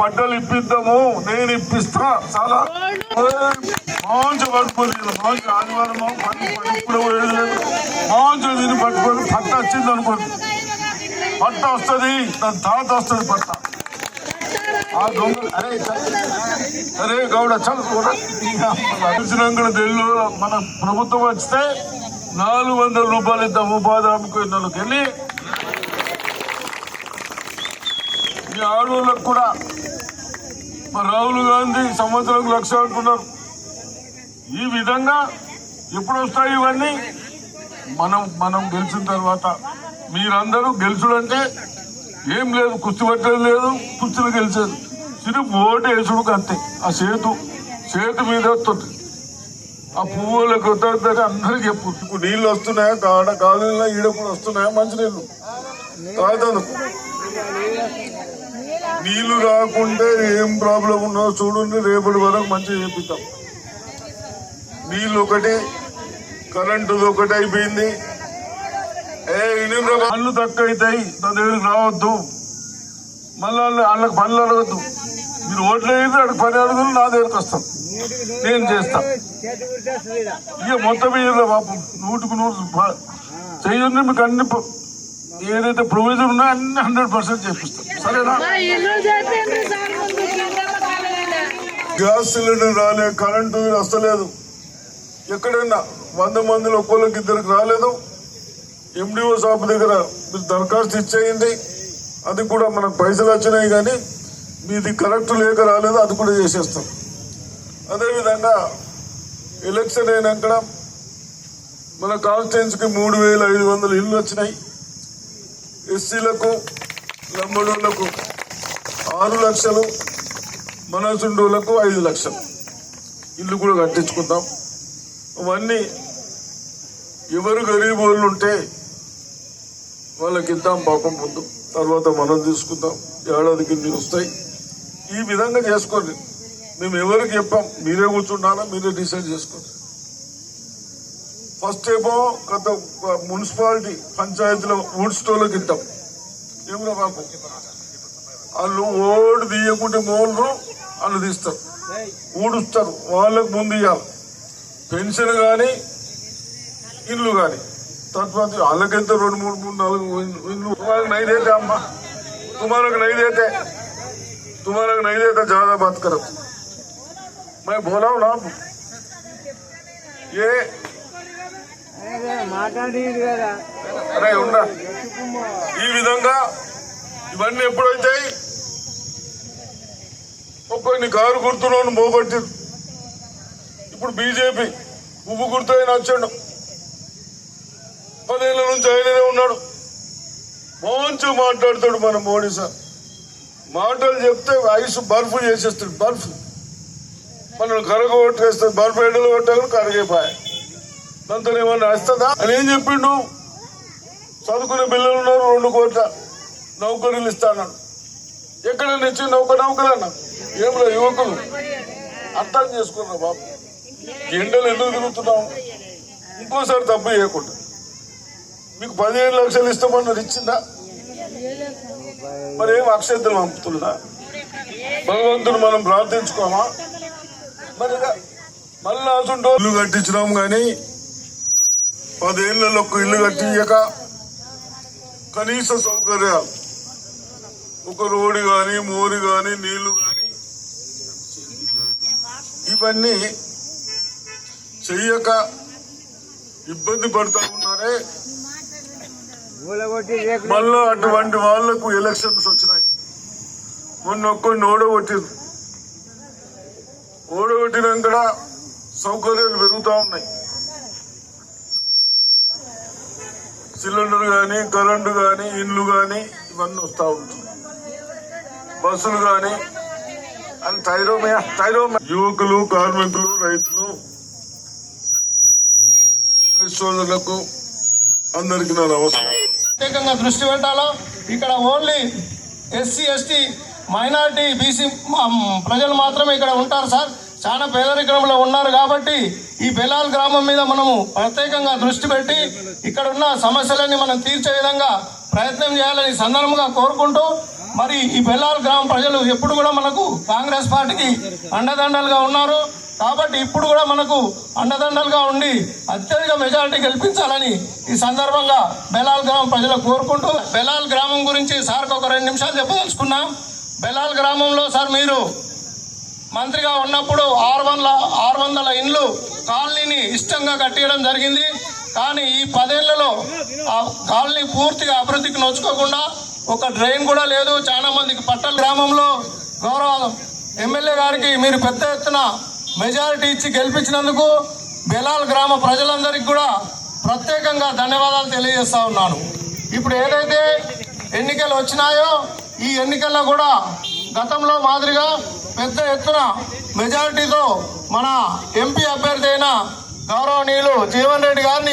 పంటలు ఇప్పిద్దాము నేను ఇప్పిస్తా చాలా. మంచి పట్టుకొని మంచి ఆదివారం పని ఇప్పుడు మంచి దీన్ని పట్టుకొని పట్ట వచ్చింది అనుకోండి. పట్ట వస్తుంది దాని తాత వస్తుంది పట్ట. ఆ దొంగ అరే అరే గౌడ చల్ కూడా మన ప్రభుత్వం వస్తే నాలుగు వందల రూపాయలు ఇద్దాం ఉపాధి హామీకి వెళ్ళి. ఈ ఆడవాళ్ళకు కూడా మరి రాహుల్ గాంధీ సంవత్సరం లక్ష అంటున్నారు. ఈ విధంగా ఎప్పుడు వస్తాయి ఇవన్నీ? మనం మనం గెలిచిన తర్వాత. మీరందరూ గెలుచుడంటే ఏం లేదు కుస్తీ పట్టేది లేదు కుస్తీలు గెలిచేది. సిరుపు ఓటు వేసుడు అంతే. ఆ చేతు చేతు మీద వస్తుంది. ఆ పువ్వులకు వద్దని అందరికి చెప్పు. ఇప్పుడు నీళ్ళు వస్తున్నాయా? కాడ కాలనీలో ఈడ కూడా వస్తున్నాయా? మంచినీళ్ళు. తాగుతాను. నీళ్ళు రాకుంటే ఏం ప్రాబ్లం ఉన్నదో చూడండి రేపటి వరకు మంచిగా చేపిస్తాం నీళ్ళు ఒకటి కరెంటు ఒకటి అయిపోయింది. ఏ ఇన్ని పళ్ళు తక్కువ అవుతాయి నా దగ్గరికి రావద్దు. మళ్ళీ వాళ్ళకి పనులు అడగద్దు. మీరు ఓట్లు వేయండి అక్కడ పని అడుగులు నా దగ్గరికి వస్తాం. నేను చేస్తా. ఇక మొత్తం వేయరా పాపం నూటికి నూరు చేయండి చెయ్యండి మీకు అన్ని ఏదైతే ప్రొవిజన్ ఉన్నాయో అన్ని హండ్రెడ్ పర్సెంట్ చేపిస్తాం. సరేనా? గ్యాస్ సిలిండర్ రాలే కరెంటు వస్తలేదు. ఎక్కడైనా వంద మందిలో ఒక్కొక్కరికి ఇద్దరికి రాలేదు. ఎండిఓ షాప్ దగ్గర మీరు దరఖాస్తు ఇచ్చేయండి. అది కూడా మనకు పైసలు వచ్చినాయి కానీ మీది కరెక్ట్ లేక రాలేదు అది కూడా చేసేస్తాం. అదేవిధంగా ఎలక్షన్ అయినాక మన కాన్స్టిట్యున్సీకి మూడు వేల ఐదు వందల ఇల్లు వచ్చినాయి. ఎస్సీలకు లంబడోళ్ళకు ఆరు లక్షలు మనసుండోళ్ళకు ఐదు లక్షలు. ఇల్లు కూడా కట్టించుకుందాం. అవన్నీ ఎవరు గరీబ్ వాళ్ళు ఉంటే వాళ్ళకి ఇద్దాం పాపం ముందు. తర్వాత మనం తీసుకుందాం. ఏడాదికి ఇన్ని వస్తాయి. ఈ విధంగా చేసుకోండి. మేము ఎవరికి చెప్పాం మీరే కూర్చుంటారా మీరే డిసైడ్ చేసుకోండి. ఫస్ట్ ఏమో గత మున్సిపాలిటీ పంచాయతీలో ఊడ్స్టోళ్ళకి ఇద్దాం ఏమో బాబు? వాళ్ళు ఓడి తీయకుంటే మోళ్ళు వాళ్ళు తీస్తారు. ఊడుస్తారు వాళ్ళకు ముందు ఇవ్వాలి పెన్షన్ కానీ ఇల్లు కానీ తర్వాత వాళ్ళకెంత రెండు మూడు మూడు నాలుగు ఇల్లు వాళ్ళకి నైదైతే అమ్మ. తుమారకు నైదైతే. తుమారకు నైదైతే జాదా బతకరు. మై బోలావు నాకు ఏ ఈ విధంగా ఇవన్నీ ఎప్పుడైతాయి? కొన్ని కారు గుర్తులను మోగొట్టి ఇప్పుడు బీజేపీ ఉప్పు గుర్తు అయిన వచ్చాడు. పదేళ్ళ నుంచి ఆయననే ఉన్నాడు. మంచి మాట్లాడతాడు మన మోడీ సార్. మాటలు చెప్తే ఐస్ బర్ఫ్ చేసేస్తాడు బర్ఫ్ మనల్ని కరగ కొట్టేస్తాడు బర్ఫ్ ఎండలు కొట్టాలని కరిగిపోయాయి దాంతో ఏమన్నా వస్తుందా అని ఏం చెప్పిండు? చదువుకునే పిల్లలు ఉన్నారు రెండు కోట్ల నౌకరీలు ఇస్తానన్నాడు. ఎక్కడ నుంచి నౌక నౌకరన్నా ఏమిరా యువకులు? అర్థం చేసుకున్నా బాబు? ఎండలు ఎందుకు తిరుగుతున్నాం ఇంకోసారి తప్పు చేయకుండా. మీకు పదిహేను లక్షలు ఇస్తామన్నారు ఇచ్చిందా? మరి ఏం అక్షంతలు పంపుతుందా భగవంతుడు మనం ప్రార్థించుకోమా? మరి మళ్ళీ అసలు ఇల్లు కట్టించినాం కానీ పదేళ్ళలో ఒక ఇల్లు కట్టియక కనీస సౌకర్యాలు. ఒక రోడ్డు కానీ మోరు కానీ నీళ్ళు కానీ ఇవన్నీ చెయ్యక ఇబ్బంది పడతా ఉన్నారే. మళ్ళీ మళ్ళా అటువంటి వాళ్ళకు ఎలక్షన్స్ వచ్చినాయి. మొన్న ఒక్కడిని ఓడగొట్టింది ఓడగొట్టినాక సౌకర్యాలు పెరుగుతా ఉన్నాయి. సిలిండర్ కానీ కరెంటు కానీ ఇండ్లు కానీ ఇవన్నీ వస్తూ ఉంటుంది బస్సులు కానీ అని థైరోమే థైరోమే. యువకులు కార్మికులు రైతులు సోదరులకు అందరికీ నా నమస్కారం. ప్రత్యేకంగా దృష్టి పెట్టాలా? ఇక్కడ only SC ST minority BC ప్రజలు మాత్రమే ఇక్కడ ఉంటారు సార్. చాలా పేదరికంలో ఉన్నారు కాబట్టి ఈ బెలాల్ గ్రామం మీద మనము ప్రత్యేకంగా దృష్టి పెట్టి ఇక్కడ ఉన్న సమస్యలన్నీ మనం తీర్చే విధంగా ప్రయత్నం చేయాలని సందర్భంగా కోరుకుంటూ మరి ఈ బెల్లాల గ్రామ ప్రజలు ఎప్పుడు కూడా మనకు కాంగ్రెస్ పార్టీకి అండదండలుగా ఉన్నారు. కాబట్టి ఇప్పుడు కూడా మనకు అండదండలుగా ఉండి అత్యధిక మెజారిటీ గెలిపించాలని ఈ సందర్భంగా బెలాల్ గ్రామం ప్రజలు కోరుకుంటూ బెలాల్ గ్రామం గురించి సార్కి ఒక రెండు నిమిషాలు చెప్పదలుచుకున్నాం. బెలాల్ గ్రామంలో సార్ మీరు మంత్రిగా ఉన్నప్పుడు ఆరు వందల ఆరు వందల ఇండ్లు కాలనీని ఇష్టంగా కట్టేయడం జరిగింది. కానీ ఈ పదేళ్ళలో ఆ కాలనీ పూర్తిగా అభివృద్ధికి నోచుకోకుండా ఒక డ్రైన్ కూడా లేదు. చాలా మందికి పట్టణ గ్రామంలో గౌరవ ఎమ్మెల్యే గారికి మీరు పెద్ద ఎత్తున మెజారిటీ ఇచ్చి గెలిపించినందుకు బెలాల్ గ్రామ ప్రజలందరికీ కూడా ప్రత్యేకంగా ధన్యవాదాలు తెలియజేస్తా ఉన్నాను. ఇప్పుడు ఏదైతే ఎన్నికలు వచ్చినాయో ఈ ఎన్నికల్లో కూడా గతంలో మాదిరిగా పెద్ద ఎత్తున మెజారిటీతో మన ఎంపీ అభ్యర్థి అయిన గౌరవనీయులు జీవన్ రెడ్డి గారిని